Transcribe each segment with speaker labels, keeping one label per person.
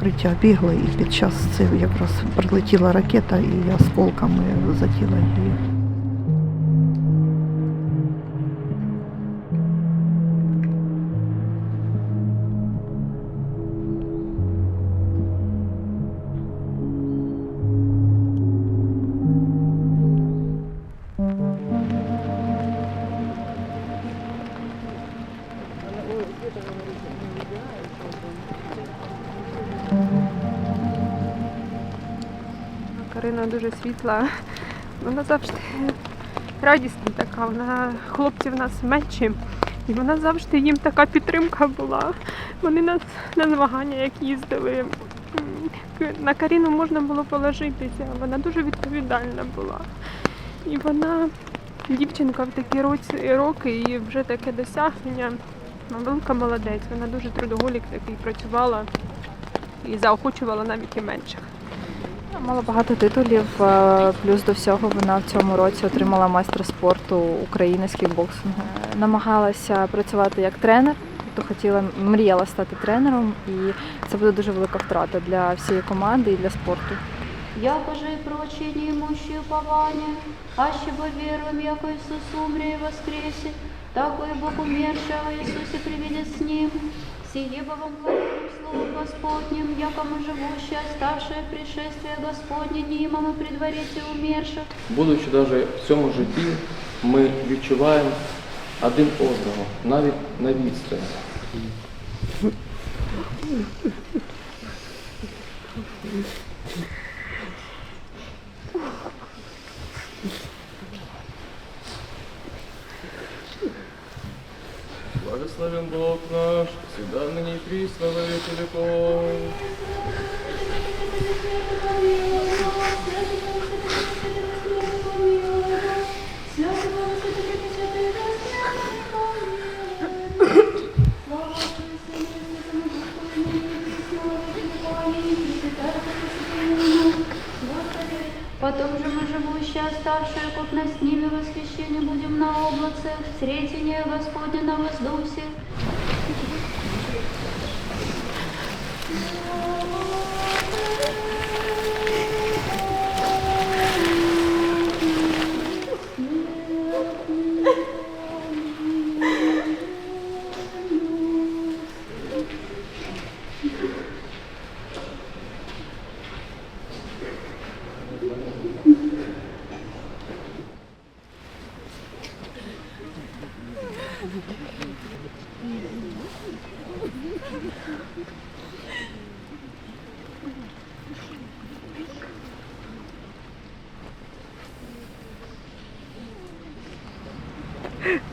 Speaker 1: укриття бігли, і під час цього якраз прилетіла ракета і осколками заділа її.
Speaker 2: Карина дуже світла. Вона завжди радісна така. Вона хлопців нас менші. І вона завжди їм така підтримка була. Вони на, на змагання, як їздили. На Каріну можна було положитися. Вона дуже відповідальна була. І вона дівчинка в такі роки і вже таке досягнення. Велика молодець. Вона дуже трудоголік такий працювала і заохочувала навіть і менших.
Speaker 3: Мала багато титулів, е, плюс до всього вона в цьому році отримала майстра спорту України з кікбоксингу. Е, Намагалася працювати як тренер, тобто хотіла, мріяла стати тренером, і це буде дуже велика втрата для всієї команди і для спорту.
Speaker 4: Якоже и прочие неимущие упования, аще бы веруем, яко Иисус умре и воскресе, тако и Бог умершего Иисусе приведет с Ним. Сие вам говорим Словом Господним, якому живущее, оставшее пришествие Господне, нимому предварите умерших.
Speaker 5: Будучи навіть в цьому житті, ми відчуваємо один одного, навіть на відстані. Благословен Бог наш, всегда ныне и присно во веки.
Speaker 4: Оставшие, как на сниме восхищение будем на облаце, встретение Господне на воздухе.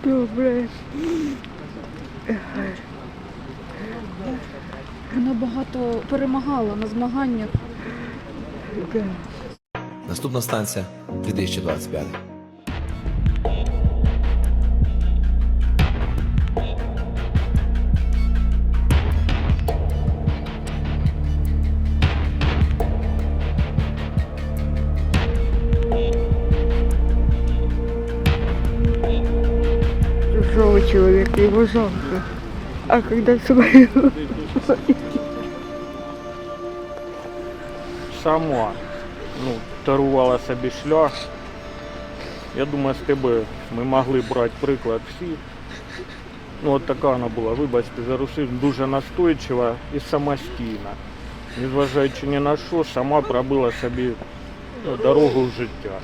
Speaker 2: Добре.
Speaker 6: Вона багато перемагала на змаганнях.
Speaker 7: Наступна станція 2025.
Speaker 8: Человека, его жалко. А когда своего...
Speaker 9: сама ну, дарувала собі шлях. Я думаю, з тебе ми могли брати приклад всі. Ну, от така вона була, вибачте, за русизм, дуже настойчива і самостійна. Незважаючи ні на що, сама пробила собі ну, дорогу в життя.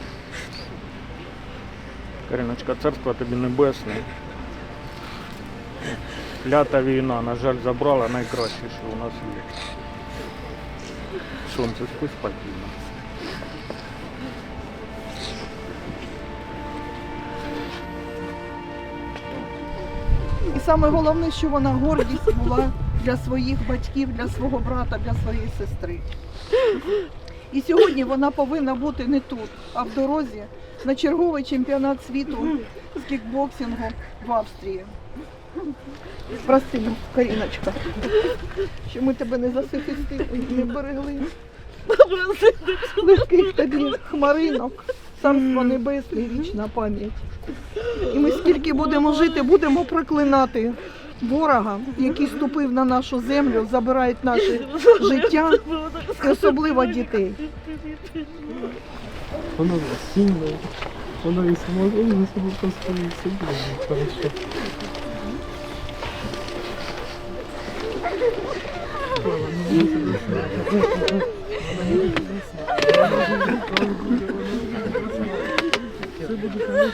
Speaker 9: Кариночка, царство тобі небесне. Клята війна, на жаль, забрала найкраще, що у нас є. Сонце спи спокійно.
Speaker 1: І саме головне, що вона гордість була для своїх батьків, для свого брата, для своєї сестри. І сьогодні вона повинна бути не тут, а в дорозі на черговий чемпіонат світу з кікбоксингу в Австрії. Прости, Каріночка, що ми тебе не захистили, не берегли. Легких тобі хмаринок, царство небесне, вічна пам'ять. І ми скільки будемо жити, будемо проклинати ворога, який ступив на нашу землю, забирають наше життя, і особливо дітей.
Speaker 5: Воно сильне, воно і самого за Це буде